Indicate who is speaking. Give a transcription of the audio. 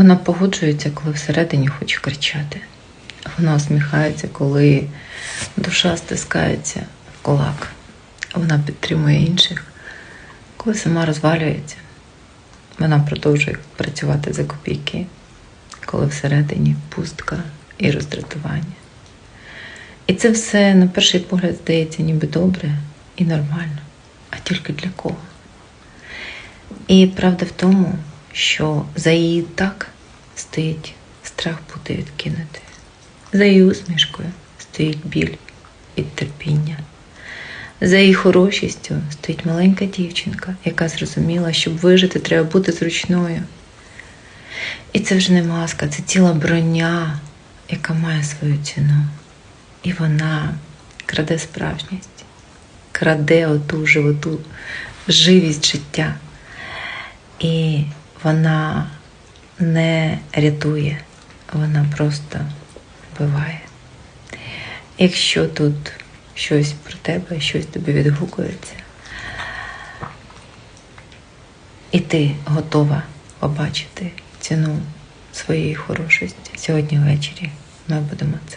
Speaker 1: Вона погоджується, коли всередині хоче кричати. Вона усміхається, коли душа стискається в кулак. Вона підтримує інших, коли сама розвалюється. Вона продовжує працювати за копійки, коли всередині пустка і роздратування. І це все на перший погляд здається ніби добре і нормально. А тільки для кого? І правда в тому, що за її так стоїть страх бути відкинутою. За її усмішкою стоїть біль і терпіння. За її хорошістю стоїть маленька дівчинка, яка зрозуміла, щоб вижити, треба бути зручною. І це вже не маска, це ціла броня, яка має свою ціну. І вона краде справжність, краде оту животу, живість життя. І вона не рятує, вона просто вбиває. Якщо тут щось про тебе, щось тобі відгукується, і ти готова побачити ціну своєї хорошості, сьогодні ввечері ми будемо це